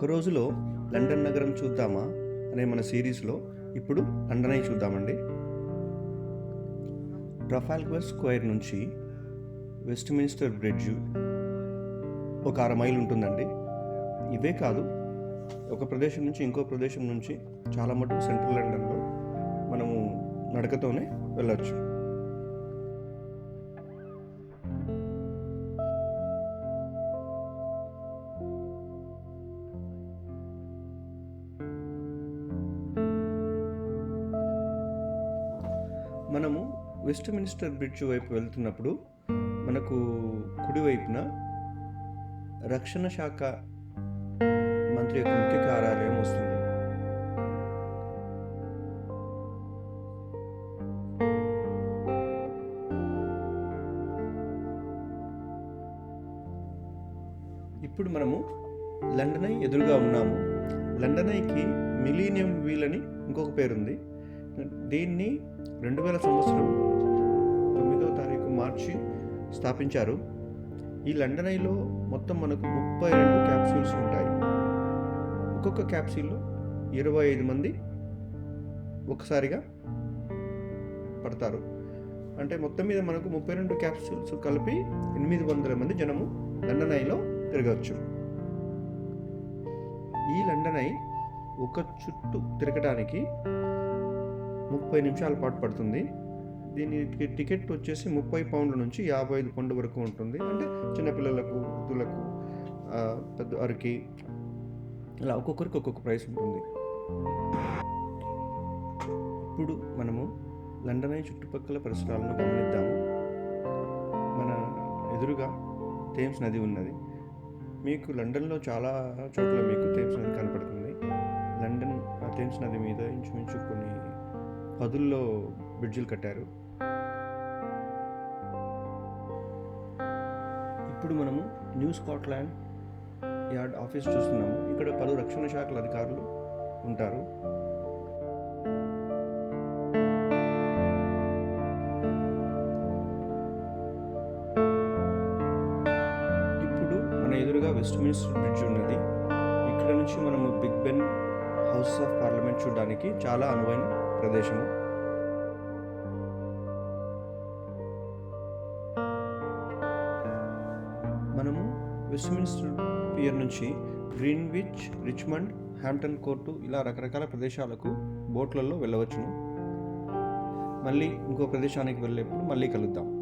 ఒక రోజులో లండన్ నగరం చూద్దామా అనే మన సిరీస్లో ఇప్పుడు లండన్ అయి చూద్దామండి. ట్రఫాల్గర్ స్క్వేర్ నుంచి వెస్ట్ మినిస్టర్ బ్రిడ్జ్ ఒక అర మైల్ ఉంటుందండి. ఇవే కాదు ఒక ప్రదేశం నుంచి ఇంకో ప్రదేశం నుంచి చాలా మటుకు సెంట్రల్ లండన్లో మనము నడకతోనే వెళ్ళొచ్చు. మనము వెస్ట్ మినిస్టర్ బ్రిడ్జ్ వైపు వెళ్తున్నప్పుడు మనకు కుడివైపున రక్షణ శాఖ మంత్రి యొక్క ముఖ్య కార్యాలయం వస్తుంది. ఇప్పుడు మనము లండన్ ఐ ఎదురుగా ఉన్నాము. లండన్ ఐకి మిలీనియం వీల్ అని ఇంకొక పేరుంది. దీన్ని రెండు వేల సంవత్సరం తొమ్మిదవ తారీఖు మార్చి స్థాపించారు. ఈ లండన్ ఐలో మొత్తం మనకు ముప్పై రెండు క్యాప్సూల్స్ ఉంటాయి. ఒక్కొక్క క్యాప్సూల్లో ఇరవై ఐదు మంది ఒకసారిగా పడతారు. అంటే మొత్తం మీద మనకు ముప్పై రెండు క్యాప్సూల్స్ కలిపి ఎనిమిది వందల మంది జనము లండన్ ఐలో తిరగచ్చు ఈ లండన్ ఐ ఒక చుట్టూ తిరగడానికి ముప్పై నిమిషాల పాటు పడుతుంది. దీనికి టికెట్ వచ్చేసి ముప్పై పౌండ్ల నుంచి యాభై ఐదు పౌండ్ల వరకు ఉంటుంది. అంటే చిన్నపిల్లలకు వృద్ధులకు పెద్ద వారికి ఇలా ఒక్కొక్కరికి ఒక్కొక్క ప్రైస్ ఉంటుంది. ఇప్పుడు మనము లండన్ చుట్టుపక్కల పరిసరాలను గమనిద్దాము. మన ఎదురుగా థేమ్స్ నది ఉన్నది. మీకు లండన్లో చాలా చోట్ల మీకు థేమ్స్ నది కనపడుతుంది. లండన్ ఆ థేమ్స్ నది మీద ఇంచుమించు కొన్ని పదుల్లో బ్రిడ్జిలు కట్టారు. ఇప్పుడు మనము న్యూ స్కాట్లాండ్ యార్డ్ ఆఫీస్ చూస్తున్నాము. ఇక్కడ పలు రక్షణ శాఖల అధికారులు ఉంటారు. ఇప్పుడు మన ఎదురుగా వెస్ట్ మినిస్టర్ బ్రిడ్జ్ ఉన్నది. ఇక్కడ నుంచి మనము Big Ben House of Parliament చూడడానికి చాలా అనువైన ప్రదేశము. మనము వెస్ట్మినిస్టర్ పియర్ నుంచి గ్రీన్విచ్ రిచ్మండ్ హ్యాంప్టన్ కోర్టు ఇలా రకరకాల ప్రదేశాలకు బోట్లలో వెళ్ళవచ్చును. మళ్ళీ ఇంకో ప్రదేశానికి వెళ్ళేప్పుడు మళ్ళీ కలుద్దాం.